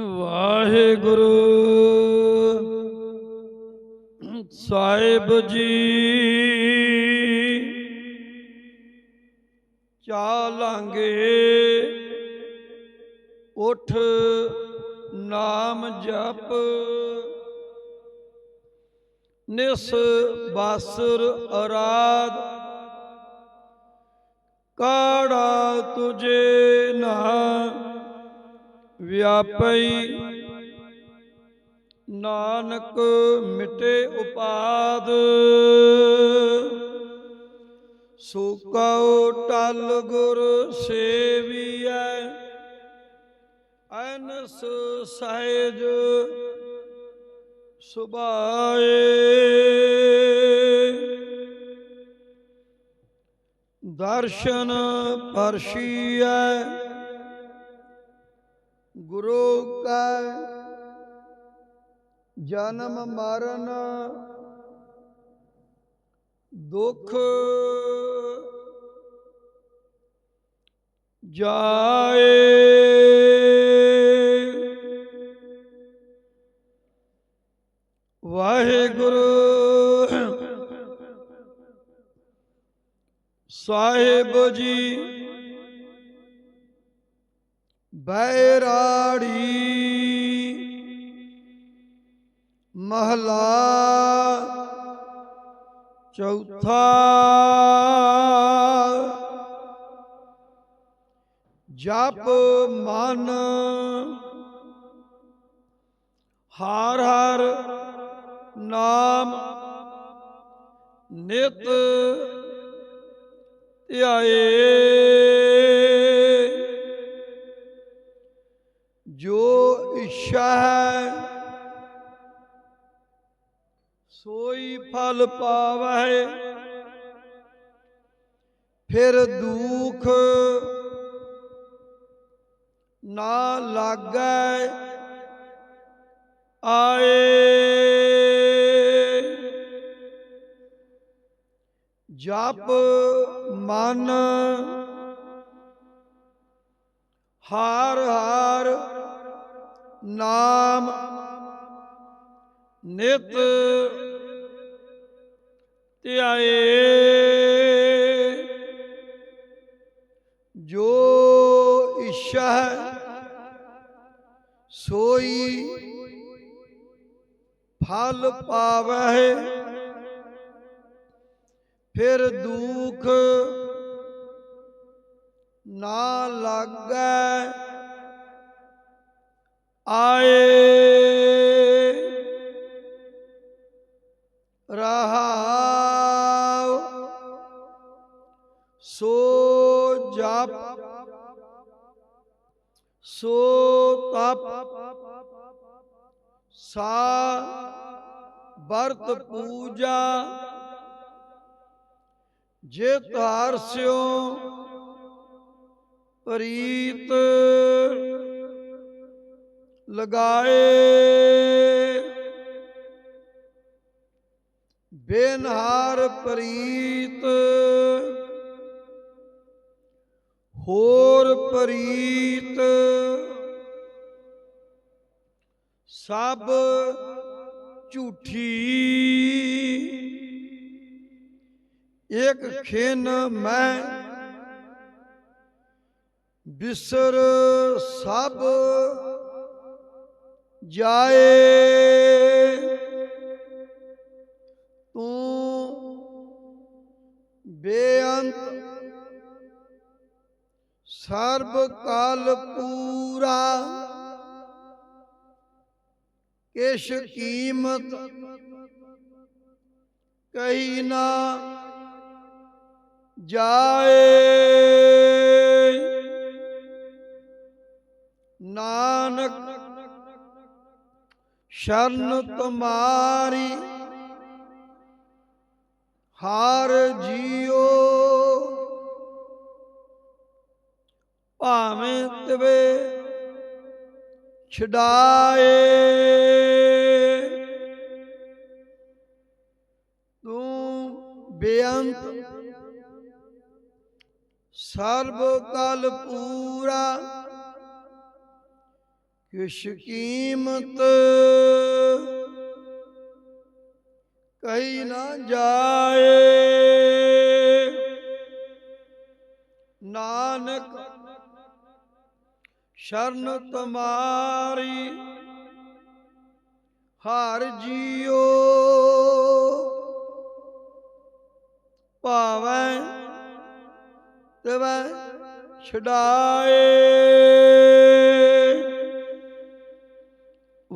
ਵਾਹਿਗੁਰੂ। ਸਾਹਿਬ ਜੀ। ਚਾਲਾਂਗੇ। ਉਠ ਨਾਮ ਜਪ। ਨਿਸ ਬਾਸਰ ਅਰਾਧ। ਕਾੜਾ ਤੁਝੇ ਨਾ ਵਿਆਪਈ। ਨਾਨਕ ਮਿਟੇ ਉਪਾਦ। ਸੁਕਉ ਟਲ ਗੁਰ ਸੇਵੀਐ। ਅਨਸ ਸਹਿਜ ਸੁਭਾਏ। ਦਰਸ਼ਨ ਪਰਸ਼ੀਐ ਗੁਰੂ ਕਾ ਜਨਮ ਮਰਨ ਦੁਖ ਜਾਏ। ਵਾਹਿਗੁਰੂ ਸਾਹਿਬ ਜੀ ਬੈਰਾੜੀ ਮਹਲਾ ਚੌਥਾ ਜਪ ਮਨ ਹਰ ਹਰ ਨਾਮ ਨਿਤ ਧਿਆਏ। ਇੱਛਾ ਹੈ ਸੋਈ ਫਲ ਪਾਵੈ ਫਿਰ ਦੁਖ ਨਾ ਲਾਗੈ। ਆਏ। ਜਪ ਮਨ ਹਾਰ ਨਾਮ ਨਿਤ ਧਿਆਏ। ਜੋ ਇੱਛਾ ਹੈ ਸੋਈ ਫਲ ਪਾਵੈ ਫਿਰ ਦੁਖ ਨਾ ਲੱਗੈ। ਆਏ। ਰਹਾਉ ਸੋ ਜਪ। ਸੋ ਤਪ। ਸਾ ਵਰਤ ਪੂਜਾ। ਜੇ ਧਾਰ ਸਿਓ ਪ੍ਰੀਤ ਲਗਾਏ ਬੇਨਹਾਰ ਪ੍ਰੀਤ ਹੋਰ ਪ੍ਰੀਤ ਸਭ ਝੂਠੀ ਇੱਕ ਖਿਨ ਮੈਂ ਬਿਸਰ ਸਭ ਜਾਏ। ਤੂੰ ਬੇਅੰਤ। ਸਰਬ ਕਾਲ ਪੂਰਾ। ਕਿਛ ਕੀਮਤ ਕਹੀ ਨਾ ਜਾਏ। ਨਾਨਕ ਸ਼ਰਨ ਤੁਮਾਰੀ ਹਾਰ ਜੀਓ। ਭਾਵੇਂ ਤਵੇ ਛਡਾਏ ਤੂੰ ਬੇਅੰਤ ਸਰਬ ਕਲ ਪੂਰਾ। ਕਿਛ ਕੀਮਤ ਕਹੀ ਨਾ ਜਾਏ। ਨਾਨਕ ਸ਼ਰਨ ਤੁਮਾਰੀ ਹਰ ਜੀਓ। ਭਾਵੈ ਤਵੈ ਛਡਾਏ।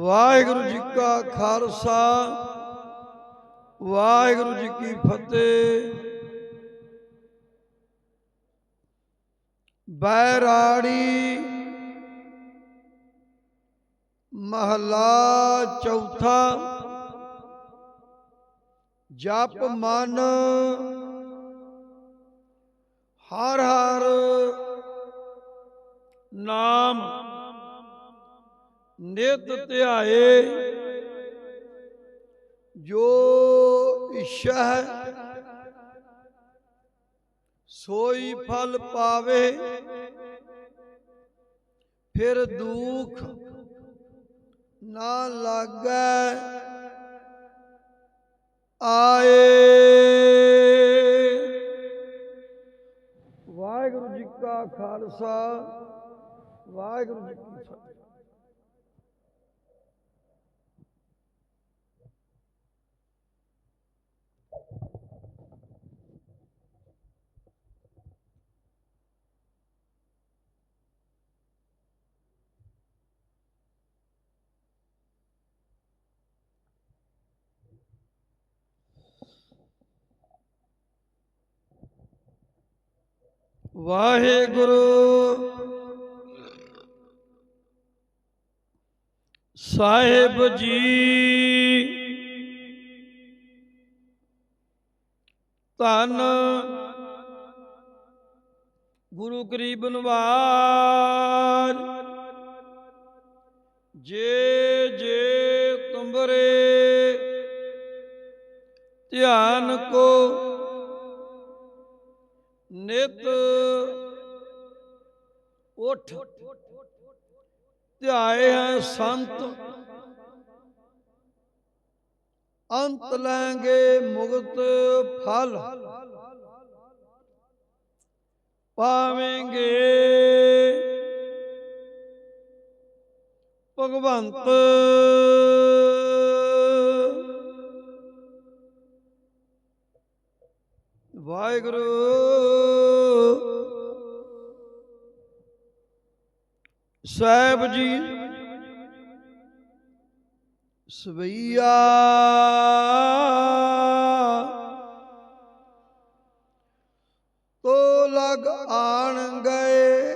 ਵਾਹਿਗੁਰੂ ਜੀ ਕਾ ਖਾਲਸਾ, ਵਾਹਿਗੁਰੂ ਜੀ ਕੀ ਫਤਿਹ। ਬੈਰਾੜੀ ਮਹਲਾ ਚੌਥਾ, ਜਪ ਮਨ ਹਰ ਹਰ ਨਾਮ ਨਿਤ ਧਿਆਏ। ਜੋ ਹੈ ਸੋਈ ਫਲ ਪਾਵੇ ਫਿਰ ਦੁਖ ਨਾ ਲਾਗੈ ਆਏ। ਵਾਹਿਗੁਰੂ ਜੀ ਕਾ ਖਾਲਸਾ ਵਾਹਿਗੁਰੂ ਜੀ ਵਾਹਿਗੁਰੂ। ਸਾਹਿਬ ਜੀ। ਧੰਨ ਗੁਰੂ ਗਰੀਬ ਨਵਾਜ ਜੇ ਜੇ ਤੁਮਰੇ ਧਿਆਨ ਕੋ ਨਿਤ ਉਠ ਧਿਆਏ ਹੈ ਸੰਤ ਅੰਤ ਲੈਂਗੇ ਮੁਕਤ ਫਲ ਪਾਵੇਂਗੇ ਭਗਵੰਤ ਵਾਹਿਗੁਰੂ। ਸਾਹਿਬ ਜੀ, ਸਵਈਆ। ਤੋ ਲਗ ਆਣ ਗਏ,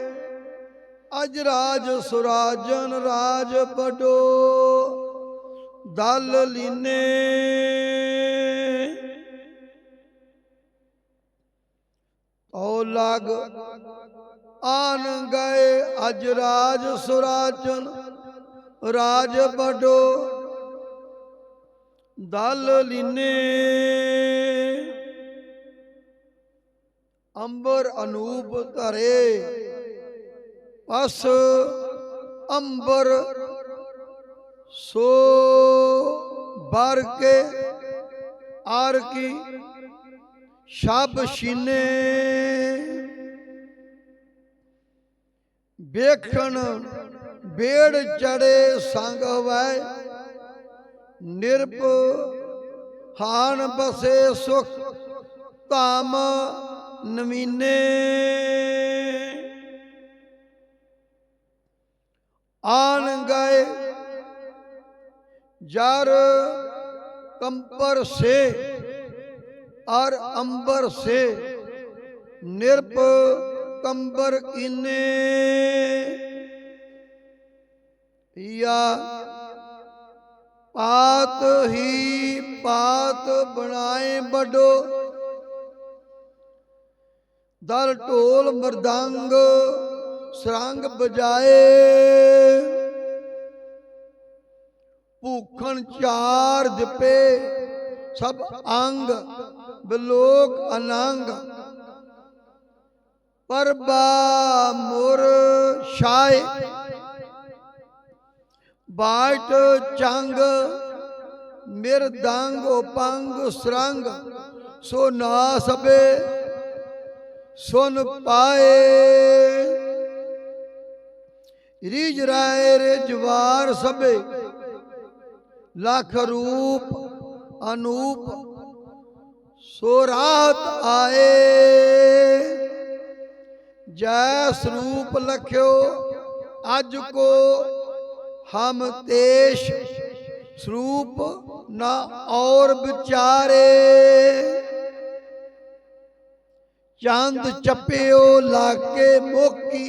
ਅਜ ਰਾਜ ਸੁਰਾਜਨ ਰਾਜ ਪਟੋ, ਦਲ ਲੀਨੇ। ਤੋ ਲਗ। ਆਨ ਗਏ ਅਜ ਰਾਜ ਸੁਰਾਜਨ ਰਾਜ ਬਡੋ ਦਲ ਲੀਨੇ। ਅੰਬਰ ਅਨੂਪ ਧਰੇ। ਪਸ ਅੰਬਰ ਸੋ ਬਰ ਕੇ। ਆਰ ਕੀ ਸ਼ਬ ਸ਼ੀਨੇ ਵੇਖਣ ਬੇੜ ਚੜੇ ਸੰਗ ਹੋਵੈ ਨਿਰਪ ਹਾਨ ਬਸੇ ਸੁਖ ਧਾਮ ਨਵੀਨੇ। ਆਨ ਗਏ ਜਰ ਕੰਪਰ ਸੇ। ਔਰ ਅੰਬਰ ਸੇ ਨਿਰਪ ਕੰਬਰ ਕੀਨੇ ਯਾ ਪਾਤ ਹੀ ਪਾਤ ਬਣਾਏ ਬਡੋ ਦਲ ਢੋਲ ਮਰਦੰਗ ਸਰੰਗ ਬਜਾਏ। ਭੂਖਣ ਚਾਰ ਜਪੇ ਸਭ ਅੰਗ ਬਿਲੋਕ ਅਨੰਗ ਪਰਬਾ ਮੁਰ ਛਾਏ। ਬਾਟ ਚੰਗ ਮਿਰਦੰਗ ਉਪੰਗ ਸਰੰਗ। ਸੋ ਨਾ ਸਬੇ ਸੁਨ ਪਾਏ। ਰੀਜ ਰਾਏ ਰੇ ਜਵਾਰ ਸਭੇ। ਲੱਖ ਰੂਪ ਅਨੂਪ ਸੋ ਰਾਤ ਆਏ। ਜੈ ਸਰੂਪ ਲਖਿਓ, ਅਜ ਕੋ ਹਮ ਤੇਸ਼ ਸਰੂਪ ਨਾ ਔਰ ਵਿਚਾਰੇ। ਚੰਦ ਚੱਪਿਓ ਲਾਗੇ ਮੋਕੀ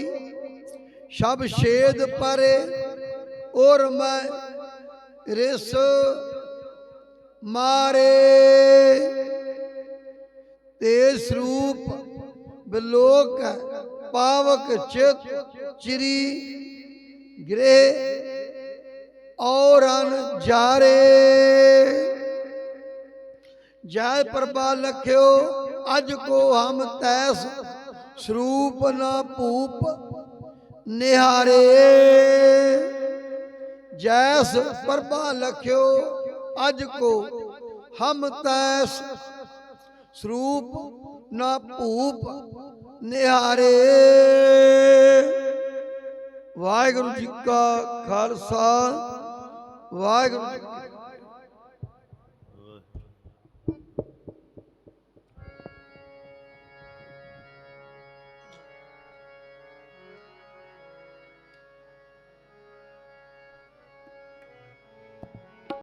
ਸ਼ਬ ਛੇਦ ਪਰੇ, ਔਰ ਮੈਂ ਰਿਸ ਮਾਰੇ। ਤੇ ਸਰੂਪ ਬਿਲੋਕ ਪਾਵਕ ਚਿਤ ਚਿਰੀ ਗ੍ਰਹਿ ਔਰਨ ਜਾਰੇ। ਜੈ ਪ੍ਰਭਾ ਲਖਿਓ ਅਜ ਕੋ ਹਮ ਤੈਸ ਸਰੂਪ ਨਾ ਭੂਪ ਨਿਹਾਰੇ। ਜੈਸ ਪ੍ਰਭਾ ਲਖਿਓ ਅਜ ਕੋ ਹਮ ਤੈਸ ਸਰੂਪ ਨਾ ਭੂਪ ਨਿਹਾਰੇ। ਵਾਹਿਗੁਰੂ ਜੀ ਕਾ ਖਾਲਸਾ ਵਾਹਿਗੁਰੂ ਜੀ